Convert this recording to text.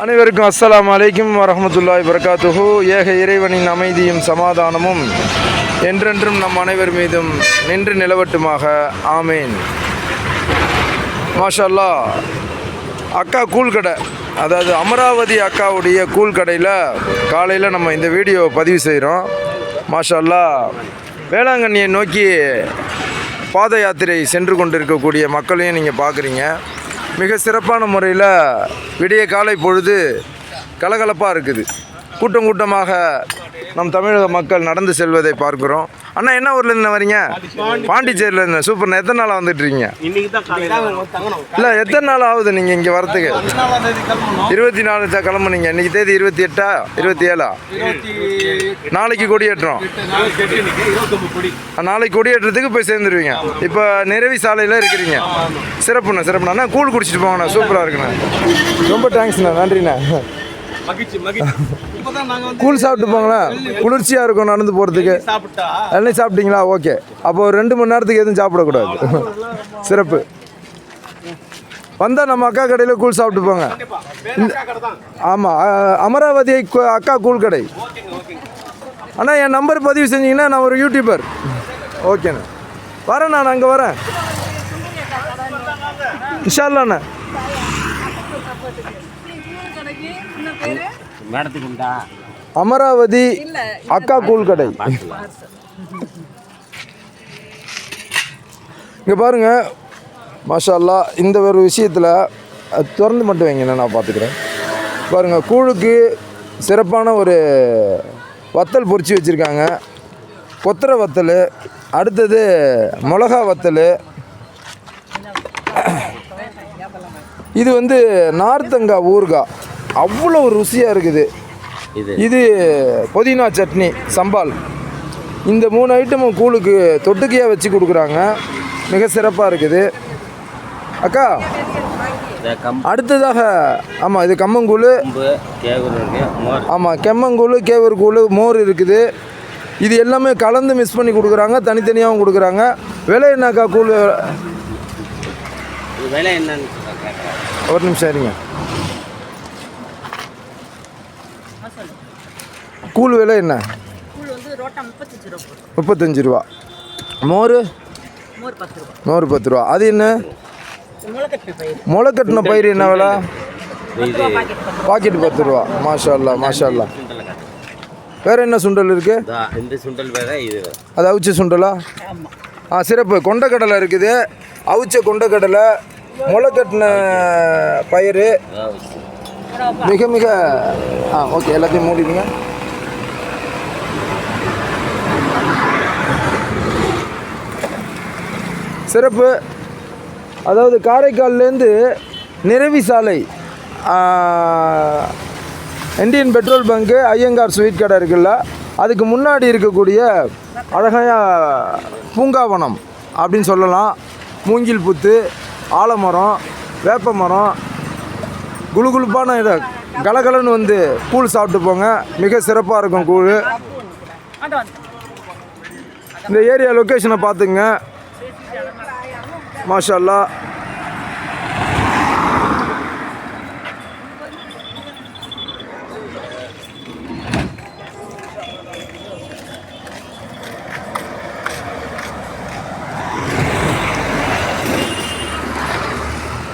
அனைவருக்கும் அஸ்லாம் அலைக்கும் வரமத்துல்லாய் வரகாத்துஹு ஏக இறைவனின் அமைதியும் சமாதானமும் என்றென்றும் நம் அனைவர் மீதும் நின்று நிலவட்டுமாக. ஆமேன். மாஷல்லா அக்கா கூழ் கடை அதாவது அமராவதி அக்காவுடைய கூழ் கடையில் காலையில் நம்ம இந்த வீடியோவை பதிவு செய்கிறோம் மாஷல்லா வேளாங்கண்ணியை நோக்கி பாத யாத்திரை சென்று கொண்டிருக்கக்கூடிய மக்களையும் நீங்கள் பார்க்குறீங்க மிக சிறப்பான முறையில் விடிய காலை பொழுது கலகலப்பாக இருக்குது. கூட்டம் கூட்டமாக நம் தமிழக மக்கள் நடந்து செல்வதை பார்க்கிறோம். அண்ணா என்ன ஊர்லேருந்து வரீங்க? பாண்டிச்சேரியிலேருந்து சூப்பர்ண்ணா எத்தனை நாளாக வந்துட்டு இருக்கீங்க இன்னைக்கு தான் காலையில் தங்கணும். இல்லை எத்தனை நாள் ஆகுது நீங்கள் இங்கே வரத்துக்கு? இருபத்தி நாலு தான் கிளம்புனீங்க. இன்னைக்கு தேதி இருபத்தி எட்டா? இருபத்தி ஏழா? நாளைக்கு கொடியேற்றம். நாளைக்கு கொடியேற்றத்துக்கு போய் சேர்ந்துருவீங்க. இப்போ நிறைவி சாலையில் இருக்கிறீங்க. சிறப்புண்ணா சிறப்புண்ணா. அண்ணா கூழ் குடிச்சிட்டு போங்கண்ணா. சூப்பராக இருக்குண்ணா. ரொம்ப தேங்க்ஸ்ண்ணா நன்றிண்ணா. கூழ் சாப்பிட்டு போங்களேன் குளிர்ச்சியாக இருக்கும் நடந்து போகிறதுக்கு எல்லாம் சாப்பிட்டீங்களா? ஓகே. அப்போ ஒரு ரெண்டு மணி நேரத்துக்கு எதுவும் சாப்பிடக்கூடாது. சிறப்பு. வந்தால் நம்ம அக்கா கடையில் கூழ் சாப்பிட்டு போங்க. ஆமாம் அமராவதி அக்கா கூழ் கடை. அண்ணா என் நம்பர் பதிவு செஞ்சீங்கன்னா நான் ஒரு யூடியூபர் ஓகேண்ணா. வரேன் நான் அங்கே வரேன். இன்ஷால்லாண்ணா மேடத்துக்கு உண்டா? அமராவதி அக்கா கூழ் கடை. இங்கே பாருங்க. மாஷா அல்லாஹ் இந்த ஒரு விஷயத்தில் திறந்து மட்டும் வைங்க நான் பார்த்துக்கிறேன். பாருங்கள் கூழுக்கு சிறப்பான ஒரு வத்தல் பொரிச்சு வச்சுருக்காங்க. கொத்தரை வத்தல் அடுத்தது மிளகா வத்தல் இது வந்து நார்த்தங்காய் ஊறுகாய் அவ்வளோ ருசியாக இருக்குது. இது. புதினா சட்னி சம்பால். இந்த மூணு ஐட்டமும் கூழுக்கு தொட்டுக்கையாக வச்சு கொடுக்குறாங்க. மிக சிறப்பாக இருக்குது. அக்கா அடுத்ததாக ஆமாம் இது கம்மங்கூழ். ஆமாம் கெம்மங்கூழ் கேவர் கூழ் மோர் இருக்குது. இது எல்லாமே கலந்து மிக்ஸ் பண்ணி கொடுக்குறாங்க தனித்தனியாகவும் கொடுக்குறாங்க. விலை என்னக்கா கூழ்? விலை என்னன்னு ஒரு நிமிஷம் இருங்க. கூழ் விலை என்ன? கூழ் வந்து ரோட்டா முப்பத்தஞ்சு ரூபா. மோர்? மோர் பத்து ரூபா. அது என்ன? முளை கட்டின பயிர் என்ன விலை? பாக்கெட் பத்து ரூபா. மாஷா அல்லா மாஷா அல்லா வேற என்ன சுண்டல் இருக்கு. அது அவிச்ச சுண்டலா? ஆ சிறப்பு. கொண்டக்கடலை இருக்குது. அவிச்ச கொண்டக்கடலை முளை கட்டின பயிர் மிக மிக ஆ ஓகே எல்லாத்தையும் மூடிடுங்க. சிறப்பு. அதாவது காரைக்கால்லேருந்து நிறைவி சாலை Indian petrol bunk Iyengar sweet கடை இருக்குல்ல அதுக்கு முன்னாடி இருக்கக்கூடிய அழகான பூங்காவனம் அப்படின்னு சொல்லலாம். மூங்கில் புத்து ஆலமரம் வேப்ப மரம் குளுகுளுப்பான இதை கலகலன்னு வந்து கூழ் சாப்பிட்டு போங்க மிக சிறப்பாக இருக்கும் கூழ். இந்த ஏரியா லொக்கேஷனை பார்த்துங்க மாஷல்லா.